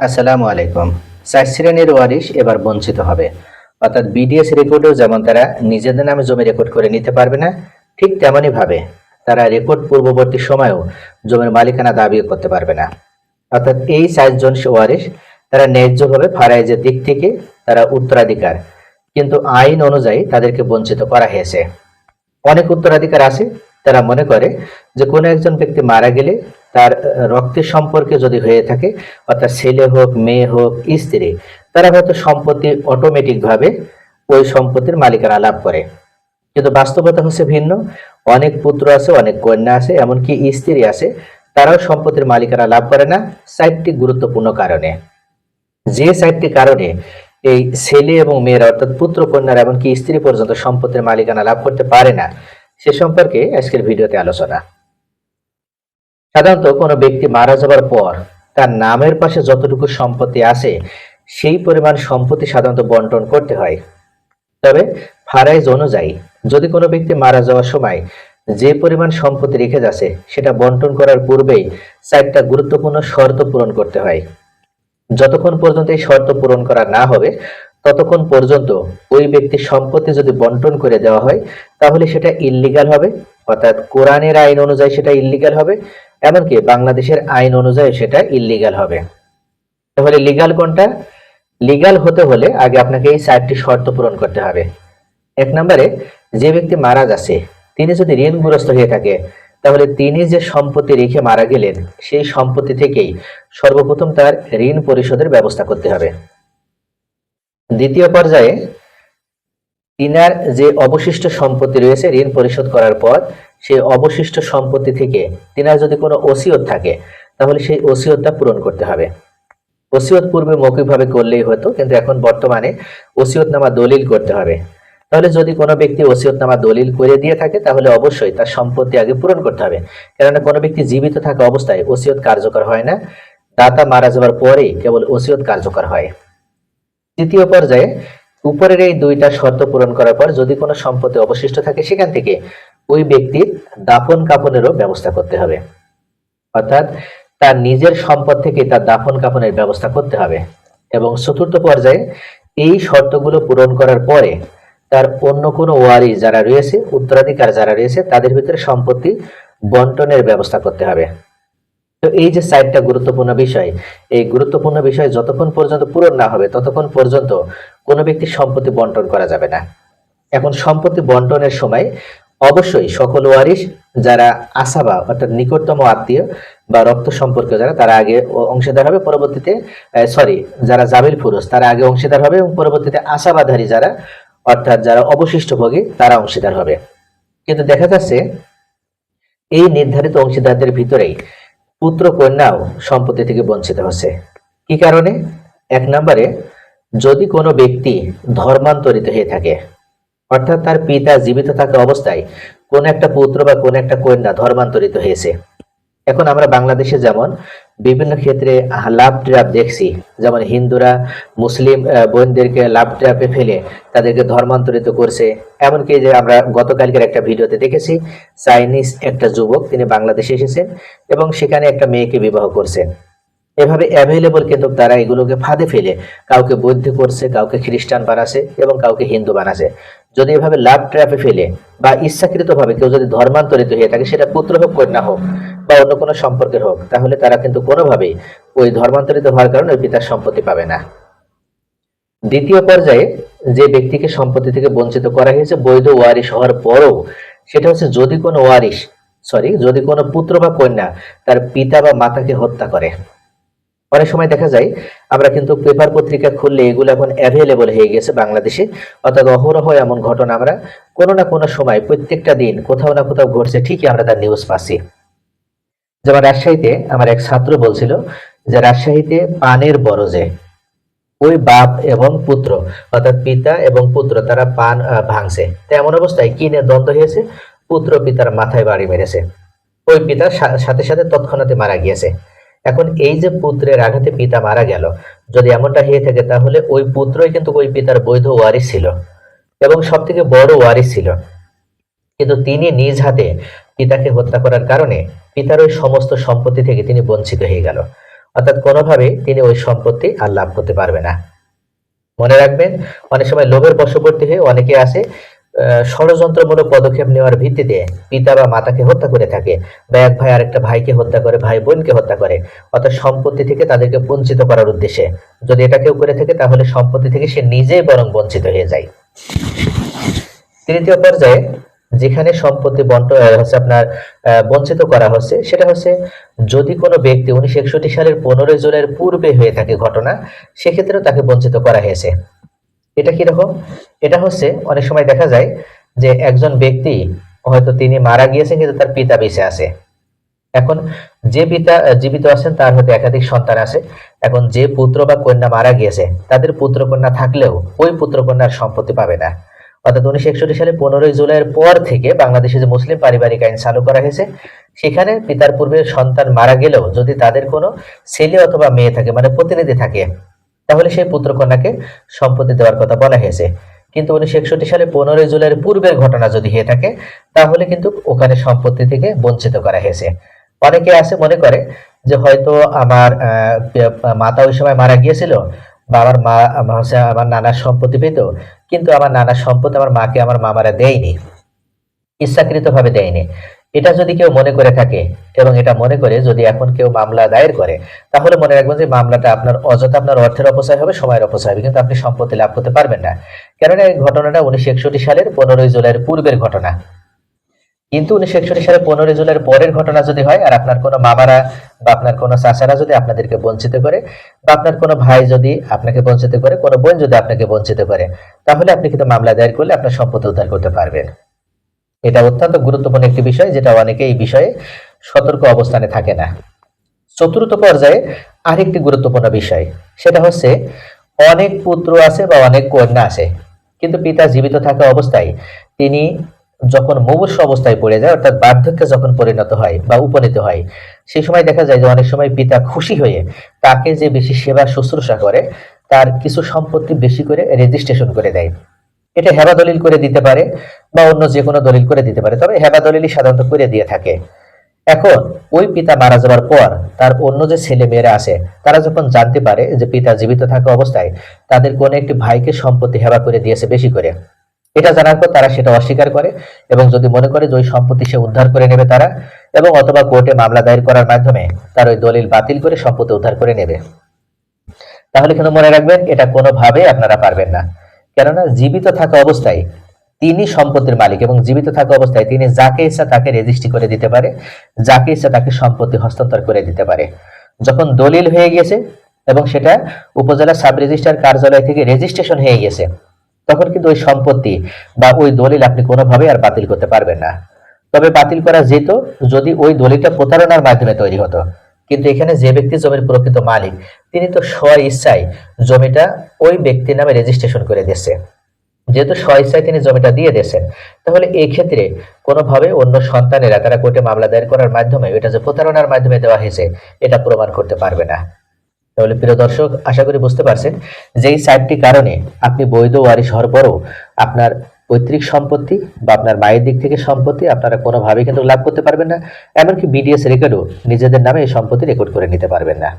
আসসালামু আলাইকুম। চার শ্রেণির ওয়ারিশ এবার বঞ্চিত হবে। অর্থাৎ বিডিএস রেকর্ডেও যেমন তারা নিজেদের নামে জমি রেকর্ড করে নিতে পারবে না, ঠিক তেমনই ভাবে তারা রেকর্ড পূর্ববর্তী সময়েও জমির মালিকানা দাবিও করতে পারবে না। অর্থাৎ এই চারজন ওয়ারিশ তারা ন্যায্যভাবে ফারাইজের দিক থেকে তারা উত্তরাধিকার, কিন্তু আইন অনুযায়ী তাদেরকে বঞ্চিত করা হয়েছে। অনেক উত্তরাধিকার আছে, তারা মনে করে যে কোনো একজন ব্যক্তি মারা গেলে তার রক্তের সম্পর্কে যদি হয়ে থাকে, অর্থাৎ ছেলে হোক, মেয়ে হোক, স্ত্রী, তারা হয়তো সম্পত্তি অটোমেটিক ভাবে ওই সম্পত্তির মালিকানা লাভ করে। কিন্তু বাস্তবতা হচ্ছে ভিন্ন। অনেক পুত্র আছে, অনেক কন্যা আছে, এমনকি স্ত্রী আছে, তারাও সম্পত্তির মালিকানা লাভ করে না চারটি গুরুত্বপূর্ণ কারণে। যে চারটি কারণে এই ছেলে এবং মেয়েরা, অর্থাৎ পুত্র, কন্যারা, এমনকি স্ত্রী পর্যন্ত সম্পত্তির মালিকানা লাভ করতে পারে না, সে সম্পর্কে আজকের ভিডিওতে আলোচনা। সাধারণত কোনো ব্যক্তি মারা যাবার পর তার নামের পাশে যতটুকু সম্পত্তি আছে, সেই পরিমাণ সম্পত্তি সাধারণত বন্টন করতে হয়। তবে ফারাইজ অনুযায়ী, যদি কোনো ব্যক্তি মারা যাওয়ার সময় যে পরিমাণ সম্পত্তি রেখে যাচ্ছে, সেটা বন্টন করার পূর্বেই চারটা গুরুত্বপূর্ণ শর্ত পূরণ করতে হয়। যতক্ষণ পর্যন্ত এই শর্ত পূরণ করা না হবে, ততক্ষণ পর্যন্ত ওই ব্যক্তির সম্পত্তি যদি বন্টন করে দেওয়া হয়, তাহলে সেটা ইল্লিগাল হবে, অর্থাৎ কোরআনের আইন অনুযায়ী সেটা ইল্লিগাল হবে এমনকি বাংলাদেশের আইন অনুযায়ী সেটা ইল্লিগাল হবে। তাহলে লিগাল কোনটা? লিগাল হতে হলে আগে আপনাকে এই চারটি শর্ত পূরণ করতে হবে। এক নম্বরে, যে ব্যক্তি মারা যাচ্ছে, তিনি যদি ঋণগ্রস্ত হয়ে থাকে, তাহলে তিনি যে সম্পত্তি রেখে মারা গেলেন, সেই সম্পত্তি থেকেই সর্বপ্রথম তার ঋণ পরিশোধের ব্যবস্থা করতে হবে। দ্বিতীয় পর্যায়ে, তিনার যে অবশিষ্ট সম্পত্তি রয়েছে ঋণ পরিশোধ করার পর সেই অবশিষ্ট সম্পত্তি থেকে তিনার যদি কোনো ওসিয়ত থাকে, তাহলে সেই ওসিয়তটা পূরণ করতে হবে। ওসিয়ত পূর্বে মৌখিকভাবে করলেই হতো, কিন্তু এখন বর্তমানে ওসিয়তনামা দলিল করতে হবে। তাহলে যদি কোনো ব্যক্তি ওসিয়তনামা দলিল করে দিয়ে থাকে, তাহলে অবশ্যই তার সম্পত্তি আগে পূরণ করতে হবে। কেননা কোনো ব্যক্তি জীবিত থাকা অবস্থায় ওসিয়ত কার্যকর হয় না, দাতা মারা যাওয়ার পরেই কেবল ওসিয়ত কার্যকর হয়। তৃতীয় পর্যায়ে, উপরের এই দুইটা শর্ত পূরণ করার পর যদি কোনো সম্পত্তি অবশিষ্ট থাকে সেখান থেকে ওই ব্যক্তির দাফন কাপনেরও ব্যবস্থা করতে হবে। অর্থাৎ তার নিজের সম্পদ থেকে তার দাফন কাপনের ব্যবস্থা করতে হবে এবং চতুর্থ পর্যায়ে এই শর্তগুলো পূরণ করার পরে তার অন্য কোনো ওয়ারি যারা রয়েছে, উত্তরাধিকার যারা রয়েছে, তাদের ভিতরে সম্পত্তি বন্টনের ব্যবস্থা করতে হবে। তো এই যে সাইডটা গুরুত্বপূর্ণ বিষয়, এই গুরুত্বপূর্ণ বিষয় যতক্ষণ পর্যন্ত পূরণ না হবে, ততক্ষণ পর্যন্ত কোনো ব্যক্তির সম্পত্তি বন্টন করা যাবে না। এখন সম্পত্তি বন্টনের সময় অবশ্যই সকল ওয়ারিশ যারা আসাবা, অর্থাৎ নিকটতম আত্মীয় বা রক্ত সম্পর্কীয় যারা, তারা আগে অংশীদার হবে। পরবর্তীতে সরি যারা জাবিল ফুরুষ তারা আগে অংশীদার হবে এবং পরবর্তীতে আসাবাধারী যারা, অর্থাৎ যারা অবশিষ্ট ভোগী, তারা অংশীদার হবে। কিন্তু দেখা যাচ্ছে, এই নির্ধারিত অংশীদারদের ভিতরেই পুত্র কন্যাও সম্পত্তি থেকে বঞ্চিত হচ্ছে। কি কারণে? এক নম্বরে, যদি কোনো ব্যক্তি ধর্মান্তরিত হয়ে থাকে অর্থাৎ তার পিতা জীবিত থাকা অবস্থায় কোন একটা পুত্র বা কোন একটা কন্যা ধর্মান্তরিত হয়েছে। এখন আমরা বাংলাদেশে যেমন বিভিন্ন ক্ষেত্রে লাভ ট্র্যাপ দেখছি, যেমন হিন্দুরা, মুসলিম বোনদেরকে লাভ ট্র্যাপে ফেলে তাদেরকে ধর্মান্তরিত করছে। এমনকি যে আমরা গতকালকের একটা ভিডিওতে দেখেছি, চাইনিজ একটা যুবক তিনি বাংলাদেশে এসেছেন এবং সেখানে একটা মেয়েকে বিবাহ করছেন। এভাবে অ্যাভেলেবল কিন্তু তারা এগুলোকে ফাঁদে ফেলে। কাউকে বৌদ্ধ করছে, কাউকে খ্রিস্টান বানাছে এবং কাউকে হিন্দু বানাছে। যদি এভাবে লাভ ট্র্যাপে ফেলে বা ইচ্ছাকৃতভাবে কেউ যদি ধর্মান্তরিত হয়ে থাকে, সেটা পুত্র হোক, কন্যা হোক বা অন্য কোনো সম্পর্কের হোক, তাহলে তারা কিন্তু কোনোভাবেই ওই ধর্মান্তরিত হওয়ার কারণে ওই পিতার সম্পত্তি পাবে না। দ্বিতীয় পর্যায়ে যে ব্যক্তিকে সম্পত্তি থেকে বঞ্চিত করা হয়েছে, বৈধ ওয়ারিশ হওয়ার পরও, সেটা হচ্ছে যদি কোনো ওয়ারিশ সরি যদি কোনো পুত্র বা কন্যা তার পিতা বা মাতাকে হত্যা করে। অনেক সময় দেখা যায়, আমরা কিন্তু পেপার পত্রিকা খুললে এগুলো এখন অ্যাভেলেবল হয়ে গেছে বাংলাদেশে। অর্থাৎ অহরহ এমন ঘটনা আমরা কোনো না কোনো সময়, প্রত্যেকটা দিন কোথাও না কোথাও ঘটছে, ঠিকই আমরা তার নিউজ পাচ্ছি। যেমন রাজশাহীতে আমার এক ছাত্র বলছিল যে রাজশাহীতে পানের বরজে, ওই বাপ এবং পুত্র, অর্থাৎ পিতা এবং পুত্র তারা পান ভাঙছে। তো এমন অবস্থায় কিনে দ্বন্দ্ব হয়েছে? পুত্র পিতার মাথায় বাড়ি মেরেছে। ওই পিতা সাথে সাথে তৎক্ষণাতে মারা গিয়েছে। এখন এই যে পুত্রের আঘাতে পিতা মারা গেল যদি এমনটা হয়ে থাকে তাহলে ওই পুত্রই কিন্তু ওই পিতার বৈধ ওয়ারিশ ছিল এবং সব থেকে বড় ওয়ারিশ ছিল। কিন্তু তিনি নিজ হাতে পিতাকে হত্যা করার কারণে পিতার ওই সমস্ত সম্পত্তি থেকে তিনি বঞ্চিত হয়ে গেল। অর্থাৎ কোনোভাবেই তিনি ওই সম্পত্তি আর লাভ করতে পারবে না। মনে রাখবেন অনেক সময় লোভের বশবর্তী হয়ে অনেকে আহ, ষড়যন্ত্রমূলক পদক্ষেপ নেওয়ার ভিত্তিতে পিতা বা মাতাকে হত্যা করে থাকে। বা এক ভাই আরেকটা ভাইকে হত্যা করে, ভাই বোনকে হত্যা করে। অর্থাৎ সম্পত্তি থেকে তাদেরকে বঞ্চিত করার উদ্দেশ্যে। যদি এটা কেউ করে থাকে, তাহলে সম্পত্তি থেকে সে নিজেই বরং বঞ্চিত হয়ে যায়। তৃতীয় পর্যায়ে যেখানে সম্পত্তি বন্ট হচ্ছে আপনার বঞ্চিত করা হচ্ছে, সেটা হচ্ছে যদি কোনো ব্যক্তি উনিশশো একষট্টি সালের পনেরোই জুলাইয়ের পূর্বে হয়ে থাকে ঘটনা, সেক্ষেত্রেও তাকে বঞ্চিত করা হয়েছে। এটা কীরকম এটা হচ্ছে অনেক সময় দেখা যায় যে একজন ব্যক্তি হয়তো তিনি মারা গিয়েছেন কিন্তু তার পিতা বেঁচে আছে। এখন যে পিতা জীবিত আছেন তার হয়তো একাধিক সন্তান আছে। এখন যে পুত্র বা কন্যা মারা গিয়েছে, তাদের পুত্র কন্যা থাকলেও ওই পুত্র কন্যার সম্পত্তি পাবে না। অর্থাৎ উনিশশো একষট্টি সালে পনেরোই জুলাইয়ের পর থেকে বাংলাদেশে যে মুসলিম পারিবারিক আইন চালু করা হয়েছে, সেখানে পিতার পূর্বে সন্তান মারা গেলেও যদি তাদের কোনো ছেলে অথবা মেয়ে থাকে মানে প্রতিনিধি থাকে তাহলে সেই পুত্র কন্যাকে সম্পত্তি দেওয়ার কথা বলা হয়েছে। কিন্তু উনিশশো একষট্টি সালে পনেরোই জুলাইয়ের পূর্বের ঘটনা যদি হয়ে থাকে, তাহলে কিন্তু ওখানে সম্পত্তি থেকে বঞ্চিত করা হয়েছে। অনেকে আছে মনে করে যে হয়তো আমার মাতা ওই সময় মারা গিয়েছিল, বা আমার মা হচ্ছে আমার নানার সম্পত্তি পেত, কিন্তু আমার নানার সম্পত্তি আমার মাকে আমার মামারা দেয়নি ইচ্ছাকৃত ভাবে দেয়নি। এটা যদি কেউ মনে করে থাকে এবং এটা মনে করে যদি এখন কেউ মামলা দায়ের করে, তাহলে মনে রাখবেন যে মামলাটা আপনার অযথা আপনার অর্থের অপচয় হবে, সময়ের অপচয় হবে, কিন্তু আপনি সম্পত্তি লাভ করতে পারবেন না। কেননা এই ঘটনাটা উনিশশো একষট্টি সালের পনেরোই জুলাইয়ের পূর্বের ঘটনা। কিন্তু উনিশশো একষট্টি সালের পনেরোই জুলাইয়ের পরের ঘটনা যদি হয়, আর আপনার কোনো মামারা বা আপনার কোনো চাচারা যদি আপনাদেরকে বঞ্চিত করে, বা আপনার কোনো ভাই যদি আপনাকে বঞ্চিত করে, কোনো বোন যদি আপনাকে বঞ্চিত করে, তাহলে আপনি কিন্তু মামলা দায়ের করলে আপনার সম্পত্তি উদ্ধার করতে পারবেন। এটা অত্যন্ত গুরুত্বপূর্ণ একটি বিষয়, যেটা অনেকে এই বিষয়ে সতর্ক অবস্থানে থাকে না। চতুর্থ পর্যায়ে আরেকটি গুরুত্বপূর্ণ বিষয়, সেটা হচ্ছে অনেক পুত্র আছে বা অনেক কন্যা আছে, কিন্তু পিতা জীবিত থাকা অবস্থায় তিনি যখন মুমূর্ষ অবস্থায় পড়ে যায়, অর্থাৎ বার্ধক্যে যখন পরিণত হয় বা উপনীত হয় সেই সময় দেখা যায় যে অনেক সময় পিতা খুশি হয়ে তাকে যে বেশি সেবা শুশ্রূষা করে, তার কিছু সম্পত্তি বেশি করে রেজিস্ট্রেশন করে দেয়। এটা হেবা দলিল করে দিতে পারে বা অন্য যে কোনো দলিল করে দিতে পারে। তবে হেবা দলিলই সাধারণত করে দিয়ে থাকে। এখন ওই পিতা মারা যাওয়ার পর তার অন্য যে ছেলে মেয়েরা আছে, তারা যখন জানতে পারে যে পিতা জীবিত থাকা অবস্থায়, তাদের কোনো একটি ভাইকে সম্পত্তি হেবা করে দিয়েছে বেশি করে। এটা জানার পর তারা সেটা অস্বীকার করে এবং যদি মনে করে যে ওই সম্পত্তি সে উদ্ধার করে নেবে তারা এবং অথবা কোর্টে মামলা দায়ের করার মাধ্যমে তার ওই দলিল বাতিল করে সম্পত্তি উদ্ধার করে নেবে। তাহলে কিন্তু মনে রাখবেন, এটা কোনোভাবে আপনারা পারবেন না। কেননা জীবিত থাকা অবস্থায় তিনি সম্পত্তির মালিক এবং জীবিত থাকা অবস্থায় তিনি যাকে ইচ্ছা তাকে রেজিস্ট্রি করে দিতে পারে, যাকে ইচ্ছা তাকে সম্পত্তি হস্তান্তর করে দিতে পারে। যখন দলিল হয়ে গেছে এবং সেটা উপজেলা সাব রেজিস্ট্রার কার্যালয় থেকে রেজিস্ট্রেশন হয়ে গেছে তখন কিন্তু ওই সম্পত্তি বা ওই দলিল আপনি কোনোভাবেই আর বাতিল করতে পারবেন না। তবে বাতিল করা যেত যদি ওই দলিলটা প্রতারণার মাধ্যমে তৈরি হতো। কিন্তু এখানে যে ব্যক্তি জমির প্রকৃত মালিক, তিনি তো স্ব ইচ্ছায় জমিটা ওই ব্যক্তির নামে রেজিস্ট্রেশন করে দিচ্ছে যেহেতু স্বইচ্ছায় তিনি জমিটা দিয়ে দিয়েছেন, তাহলে এই ক্ষেত্রে কোনোভাবে অন্য সন্তানেরা তারা কোর্টে মামলা দায়ের করার মাধ্যমে, এটা যে প্রতারণার মাধ্যমে দেওয়া হয়েছে, এটা প্রমাণ করতে পারবে না। তাহলে প্রিয় দর্শক, আশা করি বুঝতে পারছেন যে এই চারটি কারণে আপনি বৈধ ওয়ারিশ হওয়ার পরও আপনার পৈতৃক সম্পত্তি বা আপনার মায়ের দিক থেকে সম্পত্তি আপনারা কোনোভাবেই কিন্তু লাভ করতে পারবেন না, এমনকি বিডিএস রেকর্ডও নিজেদের নামে এই সম্পত্তি রেকর্ড করে নিতে পারবেন না।